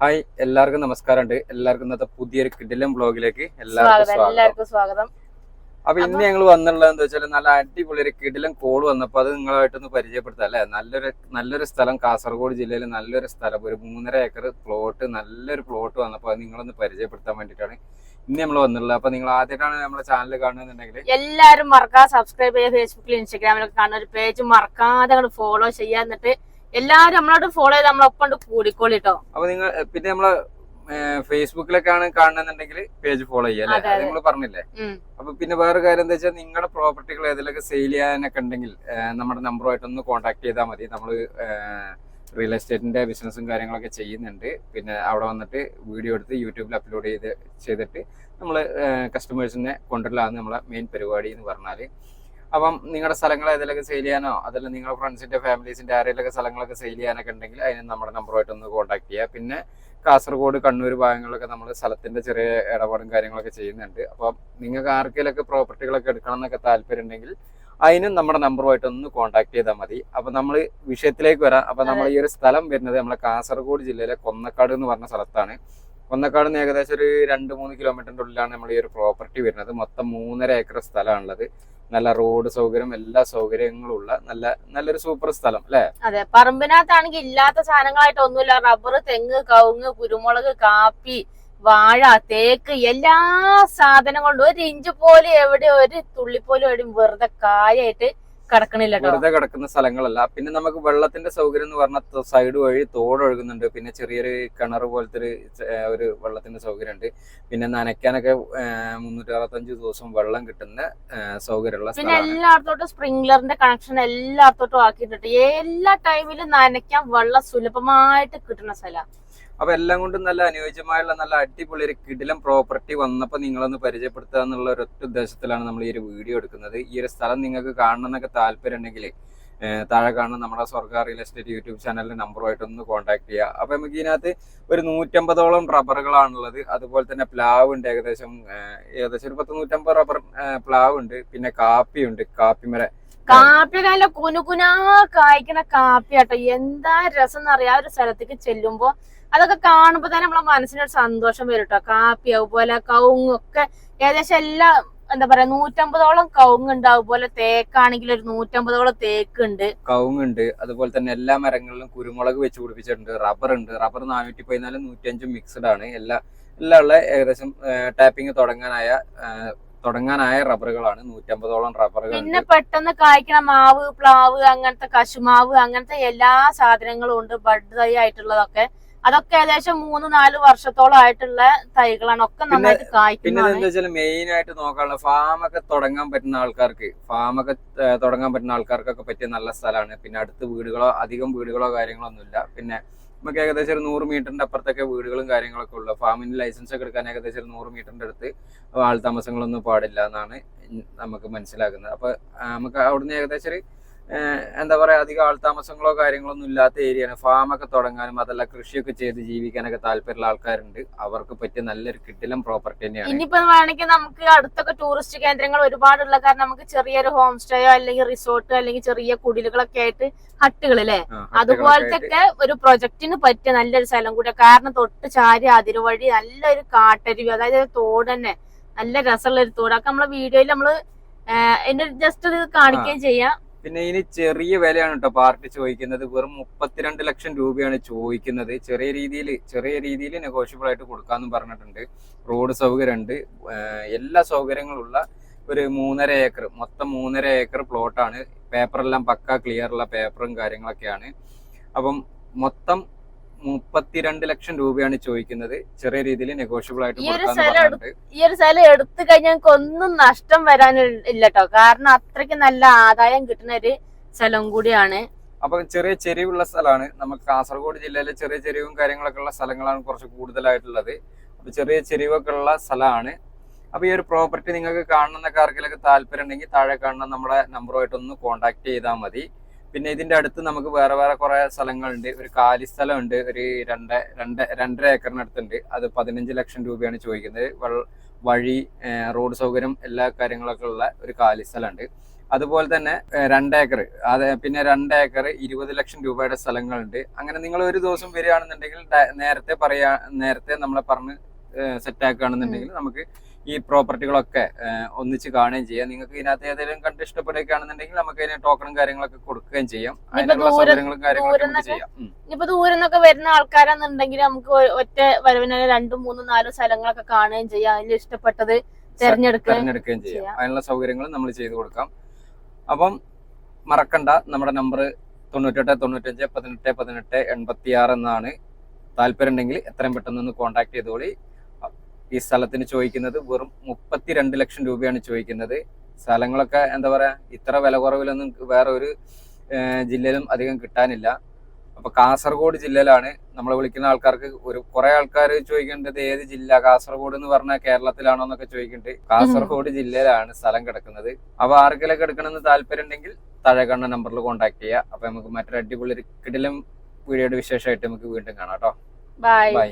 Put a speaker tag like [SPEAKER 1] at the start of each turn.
[SPEAKER 1] Hi എല്ലാവർക്കും നമസ്കാരമുണ്ട്. എല്ലാവർക്കും ഇന്നത്തെ പുതിയൊരു കിഡിലും ബ്ലോഗിലേക്ക് എല്ലാവർക്കും
[SPEAKER 2] സ്വാഗതം.
[SPEAKER 1] അപ്പൊ ഇന്ന് ഞങ്ങൾ വന്നുള്ളത് എന്താ വെച്ചാൽ നല്ല അടിപൊളി ഒരു കിഡിലും കോൾ വന്നപ്പോ അത് നിങ്ങളായിട്ടൊന്ന് പരിചയപ്പെടുത്താം അല്ലെ? നല്ലൊരു നല്ലൊരു സ്ഥലം കാസർഗോഡ് ജില്ലയിൽ നല്ലൊരു സ്ഥലം ഒരു മൂന്നര ഏക്കർ പ്ലോട്ട് നല്ലൊരു പ്ലോട്ട് വന്നപ്പോ അത് നിങ്ങളൊന്ന് പരിചയപ്പെടുത്താൻ വേണ്ടിയിട്ടാണ് ഇന്ന് നമ്മൾ വന്നുള്ളത് അപ്പൊ നിങ്ങൾ ആദ്യമായിട്ടാണ് നമ്മുടെ ചാനൽ കാണുന്നുണ്ടെങ്കിൽ
[SPEAKER 2] എല്ലാവരും മറക്കാതെ സബ്സ്ക്രൈബ് ചെയ്യുക. ഫേസ്ബുക്കിലും ഇൻസ്റ്റാഗ്രാമിലൊക്കെ കാണുന്ന ഒരു പേജ് മറക്കാതെ ഫോളോ ചെയ്യാൻ എന്നിട്ട് എല്ലാരും നമ്മളോട് ഫോളോ ചെയ്ത് നമ്മളൊപ്പം കൂടിക്കോളിട്ടോ.
[SPEAKER 1] അപ്പൊ നിങ്ങൾ പിന്നെ നമ്മളെ ഫേസ്ബുക്കിലൊക്കെയാണ് കാണുന്നുണ്ടെങ്കിൽ പേജ് ഫോളോ ചെയ്യാം അല്ലെ. നിങ്ങൾ പറഞ്ഞില്ലേ? അപ്പൊ പിന്നെ വേറെ കാര്യം എന്താ വെച്ചാൽ നിങ്ങളുടെ പ്രോപ്പർട്ടികൾ ഏതിലൊക്കെ സെയിൽ ചെയ്യാനൊക്കെ ഉണ്ടെങ്കിൽ നമ്മുടെ നമ്പറുമായിട്ട് ഒന്ന് കോൺടാക്ട് ചെയ്താൽ മതി. നമ്മൾ റിയൽ എസ്റ്റേറ്റിന്റെ ബിസിനസ്സും കാര്യങ്ങളൊക്കെ ചെയ്യുന്നുണ്ട്. പിന്നെ അവിടെ വന്നിട്ട് വീഡിയോ എടുത്ത് യൂട്യൂബിൽ അപ്ലോഡ് ചെയ്ത് ചെയ്തിട്ട് നമ്മൾ കസ്റ്റമേഴ്സിനെ കൊണ്ടുവരലാണ് നമ്മളെ മെയിൻ പരിപാടി എന്ന് പറഞ്ഞാൽ അപ്പം നിങ്ങളുടെ സ്ഥലങ്ങൾ ഏതിലൊക്കെ സെയിൽ ചെയ്യാനോ അതല്ല നിങ്ങളുടെ ഫ്രണ്ട്സിന്റെ ഫാമിലീസിന്റെ ആരെയൊക്കെ സ്ഥലങ്ങളൊക്കെ സെയിൽ ചെയ്യാനൊക്കെ ഉണ്ടെങ്കിൽ അതിന് നമ്മുടെ നമ്പറുമായിട്ട് ഒന്ന് കോൺടാക്ട് ചെയ്യുക പിന്നെ കാസർഗോഡ് കണ്ണൂർ ഭാഗങ്ങളിലൊക്കെ നമ്മൾ സ്ഥലത്തിന്റെ ചെറിയ ഇടപാടും കാര്യങ്ങളൊക്കെ ചെയ്യുന്നുണ്ട്. അപ്പം നിങ്ങൾക്ക് ആർക്കെങ്കിലൊക്കെ പ്രോപ്പർട്ടികളൊക്കെ എടുക്കണം എന്നൊക്കെ താല്പര്യം ഉണ്ടെങ്കിൽ അതിനും നമ്മുടെ നമ്പറുമായിട്ട് ഒന്ന് കോൺടാക്ട് ചെയ്താൽ മതി. അപ്പൊ നമ്മൾ വിഷയത്തിലേക്ക് വരാം. അപ്പൊ നമ്മൾ ഈ ഒരു സ്ഥലം വരുന്നത് നമ്മളെ കാസർഗോഡ് ജില്ലയിലെ കൊന്നക്കാട് എന്ന് പറഞ്ഞ സ്ഥലത്താണ്. കൊന്നക്കാട് നിന്ന് ഏകദേശം ഒരു രണ്ട് മൂന്ന് കിലോമീറ്ററിന്റെ ഉള്ളിലാണ് നമ്മൾ ഈ ഒരു പ്രോപ്പർട്ടി വരുന്നത്. മൊത്തം മൂന്നര ഏക്കർ സ്ഥലമാണുള്ളത്. നല്ല റോഡ് സൗകര്യം എല്ലാ സൗകര്യങ്ങളും ഉള്ള നല്ല നല്ലൊരു സൂപ്പർ സ്ഥലം അല്ലെ?
[SPEAKER 2] അതെ പറമ്പിനകത്താണെങ്കിൽ ഇല്ലാത്ത സാധനങ്ങളായിട്ട് ഒന്നുമില്ല. റബ്ബർ തെങ്ങ് കവുങ്ങ് കുരുമുളക് കാപ്പി വാഴ തേക്ക് എല്ലാ സാധനങ്ങളും. ഒരു ഇഞ്ച് പോലും എവിടെ ഒരു തുള്ളി പോലും എവിടെയും വെറുതെ കായായിട്ട് കിടക്കണില്ല
[SPEAKER 1] വെറുതെ കിടക്കുന്ന സ്ഥലങ്ങളല്ല. പിന്നെ നമുക്ക് വെള്ളത്തിന്റെ സൗകര്യം എന്ന് പറഞ്ഞ സൈഡ് വഴി തോട് ഒഴുകുന്നുണ്ട്. പിന്നെ ചെറിയൊരു കിണർ പോലത്തെ ഒരു ഒരു വെള്ളത്തിന്റെ സൗകര്യം ഉണ്ട് പിന്നെ നനയ്ക്കാനൊക്കെ മുന്നൂറ്റി അറുപത്തഞ്ച് ദിവസം വെള്ളം കിട്ടുന്ന സൗകര്യമുള്ള
[SPEAKER 2] പിന്നെ
[SPEAKER 1] സ്ഥലമാണ്.
[SPEAKER 2] എല്ലായിടത്തോട്ടും സ്പ്രിംഗ്ലറിന്റെ കണക്ഷൻ എല്ലായിടത്തോട്ടും ആക്കിയിട്ടുണ്ട്. എല്ലാ ടൈമിലും നനയ്ക്കാൻ വെള്ളം സുലഭമായിട്ട് കിട്ടുന്ന സ്ഥലം.
[SPEAKER 1] അപ്പൊ എല്ലാം കൊണ്ടും നല്ല അനുയോജ്യമായുള്ള നല്ല അടിപൊളി ഒരു കിടിലം പ്രോപ്പർട്ടി വന്നപ്പോൾ നിങ്ങളൊന്ന് പരിചയപ്പെടുത്തുക എന്നുള്ള ഒരു ഒറ്റ ഉദ്ദേശത്തിലാണ് നമ്മൾ ഈ ഒരു വീഡിയോ എടുക്കുന്നത്. ഈ ഒരു സ്ഥലം നിങ്ങൾക്ക് കാണണം എന്നൊക്കെ താല്പര്യം ഉണ്ടെങ്കിൽ താഴെ കാണുന്ന നമ്മുടെ സ്വർഗ റിയൽ എസ്റ്റേറ്റ് യൂട്യൂബ് ചാനലിന്റെ നമ്പറുമായിട്ട് ഒന്ന് കോൺടാക്ട് ചെയ്യുക. അപ്പൊ നമുക്ക് ഇതിനകത്ത് ഒരു നൂറ്റമ്പതോളം റബ്ബറുകളാണുള്ളത് അതുപോലെ തന്നെ പ്ലാവ് ഉണ്ട് ഏകദേശം ഏകദേശം ഒരു പത്ത് നൂറ്റമ്പത് റബ്ബർ പ്ലാവ് ഉണ്ട് പിന്നെ കാപ്പി ഉണ്ട് കാപ്പിമര.
[SPEAKER 2] കാപ്പി നല്ല കുനുകുനാ കാപ്പി കേട്ടോ എന്താ രസം എന്നറിയാം ആ ഒരു സ്ഥലത്തേക്ക് ചെല്ലുമ്പോ അതൊക്കെ കാണുമ്പോ തന്നെ നമ്മളെ മനസ്സിനൊരു സന്തോഷം വരും കേട്ടോ കാപ്പി അതുപോലെ കവുങ്ങൊക്കെ ഏകദേശം എല്ലാ എന്താ പറയാ നൂറ്റമ്പതോളം കവുങ്ങുണ്ട്. അതുപോലെ തേക്കാണെങ്കിൽ ഒരു നൂറ്റമ്പതോളം തേക്ക് ഉണ്ട്
[SPEAKER 1] കവുങ്ങുണ്ട്. അതുപോലെ തന്നെ എല്ലാ മരങ്ങളിലും കുരുമുളക് വെച്ച് പിടിപ്പിച്ചിട്ടുണ്ട്. റബ്ബർ ഉണ്ട്. റബ്ബർ നാനൂറ്റി പതിനാല് നൂറ്റഞ്ചും മിക്സ്ഡ് ആണ്. എല്ലാ എല്ലാ ഉള്ള ഏകദേശം ടാപ്പിംഗ് തുടങ്ങാനായ തുടങ്ങാനായ റബ്ബറുകളാണ്. നൂറ്റമ്പതോളം റബ്ബറുകൾ
[SPEAKER 2] പിന്നെ പെട്ടെന്ന് കായ്ക്കണ മാവ് പ്ലാവ് അങ്ങനത്തെ കശുമാവ് അങ്ങനത്തെ എല്ലാ സാധനങ്ങളും ഉണ്ട്. ബഡ് തൈ ആയിട്ടുള്ളതൊക്കെ. അതൊക്കെ ഏകദേശം മൂന്ന് നാല് വർഷത്തോളം ആയിട്ടുള്ള തൈകളാണ്. ഒക്കെ നന്നായിട്ട്
[SPEAKER 1] കായ്ക്കുന്നത് മെയിൻ ആയിട്ട് നോക്കാനുള്ള ഫാം ഒക്കെ തുടങ്ങാൻ പറ്റുന്ന ആൾക്കാർക്ക് ഫാം ഒക്കെ തുടങ്ങാൻ പറ്റുന്ന ആൾക്കാർക്കൊക്കെ പറ്റിയ നല്ല സ്ഥലമാണ്. പിന്നെ അടുത്ത് വീടുകളോ അധികം വീടുകളോ കാര്യങ്ങളോ ഒന്നുമില്ല പിന്നെ നമുക്ക് ഏകദേശം ഒരു നൂറ് മീറ്ററിന്റെ അപ്പുറത്തൊക്കെ വീടുകളും കാര്യങ്ങളൊക്കെ ഉള്ളു. ഫാമിന് ലൈസൻസ് ഒക്കെ എടുക്കാൻ ഏകദേശം ഒരു നൂറ് മീറ്ററിന്റെ അടുത്ത് ആൾ താമസങ്ങളൊന്നും പാടില്ല എന്നാണ് നമുക്ക് മനസ്സിലാക്കുന്നത് അപ്പൊ നമുക്ക് അവിടുന്ന് ഏകദേശം എന്താ പറയാ അധികം ആൾ താമസങ്ങളോ കാര്യങ്ങളോ ഒന്നും ഇല്ലാത്ത ഏരിയയാണ്. ഫാമൊക്കെ തുടങ്ങാനും അതല്ല കൃഷിയൊക്കെ ചെയ്ത് ജീവിക്കാനൊക്കെ താല്പര്യമുള്ള ആൾക്കാരുണ്ട്. അവർക്ക് പറ്റിയ നല്ലൊരു കിട്ടിലും പ്രോപ്പർട്ടി തന്നെയാണ്.
[SPEAKER 2] ഇനിയിപ്പോ വേണമെങ്കിൽ നമുക്ക് അടുത്തൊക്കെ ടൂറിസ്റ്റ് കേന്ദ്രങ്ങൾ ഒരുപാടുള്ള കാരണം നമുക്ക് ചെറിയൊരു ഹോം സ്റ്റേയോ അല്ലെങ്കിൽ റിസോർട്ട് അല്ലെങ്കിൽ ചെറിയ കുടിലുകളൊക്കെ ആയിട്ട് ഹട്ടുകൾ അല്ലേ? അതുപോലത്തെ ഒക്കെ ഒരു പ്രൊജക്ടിന് പറ്റിയ നല്ലൊരു സ്ഥലം കൂടെ. കാരണം തൊട്ട് ചാരി അതിരുവഴി നല്ലൊരു കാട്ടരുവി അതായത് തോട് തന്നെ. നല്ല രസമുള്ള ഒരു തോട്. അതൊക്കെ നമ്മളെ വീഡിയോയിൽ നമ്മൾ എന്റെ ജസ്റ്റ് ഇത് കാണിക്കുകയും ചെയ്യാം.
[SPEAKER 1] പിന്നെ ഇനി ചെറിയ വിലയാണ് കേട്ടോ പാർട്ടി ചോദിക്കുന്നത്. വെറും മുപ്പത്തിരണ്ട് ലക്ഷം രൂപയാണ് ചോദിക്കുന്നത്. ചെറിയ രീതിയിൽ ചെറിയ രീതിയിൽ നെഗോഷ്യബിൾ ആയിട്ട് കൊടുക്കാമെന്നും പറഞ്ഞിട്ടുണ്ട്. റോഡ് സൗകര്യമുണ്ട് എല്ലാ സൗകര്യങ്ങളുള്ള ഒരു മൂന്നര ഏക്കർ മൊത്തം മൂന്നര ഏക്കർ പ്ലോട്ടാണ് പേപ്പറെല്ലാം പക്ക ക്ലിയർ ഉള്ള പേപ്പറും കാര്യങ്ങളൊക്കെയാണ്. അപ്പം മൊത്തം മുപ്പത്തിരണ്ട് ലക്ഷം രൂപയാണ് ചോദിക്കുന്നത്. ചെറിയ രീതിയിൽ നെഗോഷ്യബിൾ ആയിട്ട്
[SPEAKER 2] ഈ ഒരു സ്ഥലം ഈ ഒരു സ്ഥലം എടുത്തു കഴിഞ്ഞാൽ ഞങ്ങൾക്ക് ഒന്നും നഷ്ടം വരാൻ ഇല്ല കേട്ടോ കാരണം അത്രയ്ക്ക് നല്ല ആദായം കിട്ടുന്ന ഒരു സ്ഥലം കൂടിയാണ്.
[SPEAKER 1] അപ്പൊ ചെറിയ ചെരിവുള്ള സ്ഥലമാണ്. നമുക്ക് കാസർഗോഡ് ജില്ലയിലെ ചെറിയ ചെരിവും കാര്യങ്ങളൊക്കെ ഉള്ള സ്ഥലങ്ങളാണ് കുറച്ച് കൂടുതലായിട്ടുള്ളത്. അപ്പൊ ചെറിയ ചെരിവൊക്കെ ഉള്ള സ്ഥലമാണ്. അപ്പൊ ഈ ഒരു പ്രോപ്പർട്ടി നിങ്ങൾക്ക് കാണുന്ന ആർക്കെങ്കിലൊക്കെ താല്പര്യം ഉണ്ടെങ്കിൽ താഴെ കാണുന്ന നമ്മുടെ നമ്പറുമായിട്ടൊന്ന് കോൺടാക്ട് ചെയ്താൽ മതി. പിന്നെ ഇതിന്റെ അടുത്ത് നമുക്ക് വേറെ വേറെ കുറെ സ്ഥലങ്ങളുണ്ട്. ഒരു കാലി സ്ഥലമുണ്ട്. ഒരു രണ്ട് രണ്ട് രണ്ടര ഏക്കറിനടുത്തുണ്ട്. അത് പതിനഞ്ച് ലക്ഷം രൂപയാണ് ചോദിക്കുന്നത്. വഴി റോഡ് സൗകര്യം എല്ലാ കാര്യങ്ങളൊക്കെ ഉള്ള ഒരു കാലി സ്ഥലമുണ്ട്. അതുപോലെ തന്നെ ഏഹ്, രണ്ട് ഏക്കർ അത് പിന്നെ രണ്ട് ഏക്കർ ഇരുപത് ലക്ഷം രൂപയുടെ സ്ഥലങ്ങളുണ്ട്. അങ്ങനെ നിങ്ങൾ ഒരു ദിവസം വരികയാണെന്നുണ്ടെങ്കിൽ നേരത്തെ പറയാ നേരത്തെ നമ്മളെ പറഞ്ഞ് സെറ്റ് ആക്കുകയാണെന്നുണ്ടെങ്കിൽ നമുക്ക് ഈ പ്രോപ്പർട്ടികളൊക്കെ ഒന്നിച്ച് കാണുകയും ചെയ്യാം. നിങ്ങൾക്ക് ഇതിനകത്ത് ഏതെങ്കിലും കണ്ട് ഇഷ്ടപ്പെടുകയാണെന്നുണ്ടെങ്കിൽ നമുക്ക് അതിന് ടോക്കണും കാര്യങ്ങളൊക്കെ കൊടുക്കുകയും ചെയ്യാം. അതിനുള്ള സൗകര്യങ്ങളും കാര്യങ്ങളൊക്കെ
[SPEAKER 2] ദൂരന്നൊക്കെ
[SPEAKER 1] ചെയ്യാം.
[SPEAKER 2] ഇപ്പൊ ദൂരം നിന്നൊക്കെ വരുന്ന ആൾക്കാരാണെന്നുണ്ടെങ്കിൽ നമുക്ക് ഒറ്റ വരവിന് രണ്ടും മൂന്നും നാലും സ്ഥലങ്ങളൊക്കെ കാണുകയും ചെയ്യാം. അതിൽ ഇഷ്ടപ്പെട്ടത് തിരഞ്ഞെടുക്കുക
[SPEAKER 1] തെരഞ്ഞെടുക്കുകയും ചെയ്യാം.
[SPEAKER 2] ചെയ്യാം.
[SPEAKER 1] അതിനുള്ള സൗകര്യങ്ങൾ നമ്മൾ ചെയ്തു കൊടുക്കാം. അപ്പം മറക്കണ്ട നമ്മുടെ നമ്പർ തൊണ്ണൂറ്റെട്ട് തൊണ്ണൂറ്റഞ്ച് പതിനെട്ട് പതിനെട്ട് എൺപത്തി ആറ് എന്നാണ്. താല്പര്യം ഉണ്ടെങ്കിൽ എത്രയും പെട്ടെന്ന് ഒന്ന് കോൺടാക്ട് ചെയ്തോളി. ഈ സ്ഥലത്തിന് ചോദിക്കുന്നത് വെറും മുപ്പത്തിരണ്ട് ലക്ഷം രൂപയാണ് ചോദിക്കുന്നത്. സ്ഥലങ്ങളൊക്കെ എന്താ പറയാ ഇത്ര വില കുറവിലൊന്നും വേറെ ഒരു ജില്ലയിലും അധികം കിട്ടാനില്ല. അപ്പൊ കാസർഗോഡ് ജില്ലയിലാണ് നമ്മൾ വിളിക്കുന്ന ആൾക്കാർക്ക് ഒരു കുറെ ആൾക്കാർ ചോദിക്കേണ്ടത് ഏത് ജില്ല? കാസർഗോഡ് എന്ന് പറഞ്ഞാൽ കേരളത്തിലാണോ എന്നൊക്കെ ചോദിക്കുന്നുണ്ട് കാസർഗോഡ് ജില്ലയിലാണ് സ്ഥലം കിടക്കുന്നത്. അപ്പൊ ആർക്കെല്ലാം എടുക്കണമെന്ന് താല്പര്യം ഉണ്ടെങ്കിൽ താഴെ കാണുന്ന നമ്പറിൽ കോൺടാക്ട് ചെയ്യുക. അപ്പൊ നമുക്ക് മറ്റൊരു അടിപൊളി കിടിലും വീഡിയോയുടെ വിശേഷമായിട്ട് നമുക്ക് വീണ്ടും കാണാം കേട്ടോ.
[SPEAKER 2] Bye
[SPEAKER 1] bye